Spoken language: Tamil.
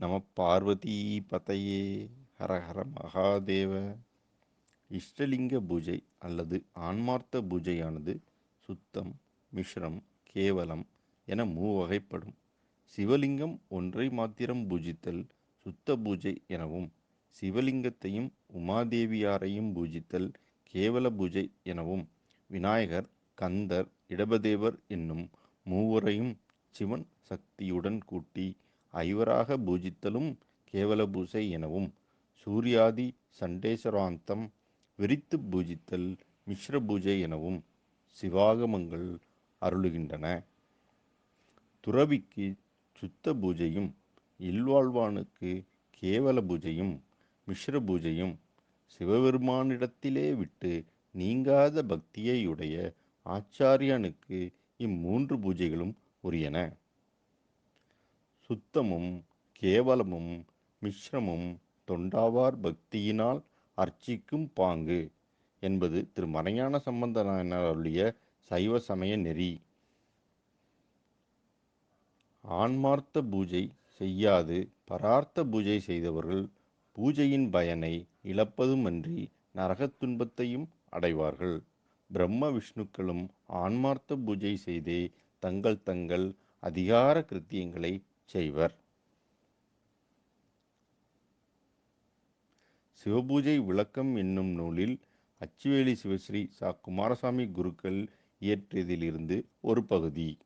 நம பார்வதி பதையே ஹரஹர மகாதேவ. இஷ்டலிங்க பூஜை அல்லது ஆன்மார்த்த பூஜையானது சுத்தம் மிஸ்ரம் கேவலம் என மூவகைப்படும் சிவலிங்கம் ஒன்றை மாத்திரம் பூஜித்தல் சுத்த பூஜை எனவும் சிவலிங்கத்தையும் உமாதேவியாரையும் பூஜித்தல் கேவல பூஜை எனவும் விநாயகர் கந்தர் இடபதேவர் என்னும் மூவரையும் சிவன் சக்தியுடன் கூட்டி ஐவராக பூஜித்தலும் கேவல பூஜை எனவும் சூர்யாதி சண்டேஸ்வராந்தம் விரித்து பூஜித்தல் மிஸ்ர பூஜை எனவும் சிவாகமங்கள் அருளுகின்றன. துறவிக்கு சுத்த பூஜையும் இல்வாழ்வானுக்கு கேவல பூஜையும் மிஸ்ர பூஜையும் சிவபெருமானிடத்திலே விட்டு நீங்காத பக்தியையுடைய ஆச்சாரியனுக்கு இம்மூன்று பூஜைகளும் உரியன. சுத்தமும் கேவலமும் மிஸ்ரமும் தொண்டாவார் பக்தியினால் அர்ச்சிக்கும் பாங்கு என்பது திரு மறையான சம்பந்தனார் அருளிய சைவ சமய நெறி. ஆன்மார்த்த பூஜை செய்யாது பரார்த்த பூஜை செய்தவர்கள் பூஜையின் பயனை இழப்பதுமன்றி நரகத் துன்பத்தையும் அடைவார்கள். பிரம்ம விஷ்ணுக்களும் ஆன்மார்த்த பூஜை செய்தே தங்கள் தங்கள் அதிகார கிருத்தியங்களை செய்வர். சிவபூஜை விளக்கம் என்னும் நூலில் அச்சுவேலி சிவஸ்ரீ சா. குமாரசாமி குருக்கள் இயற்றியதிலிருந்து ஒரு பகுதி.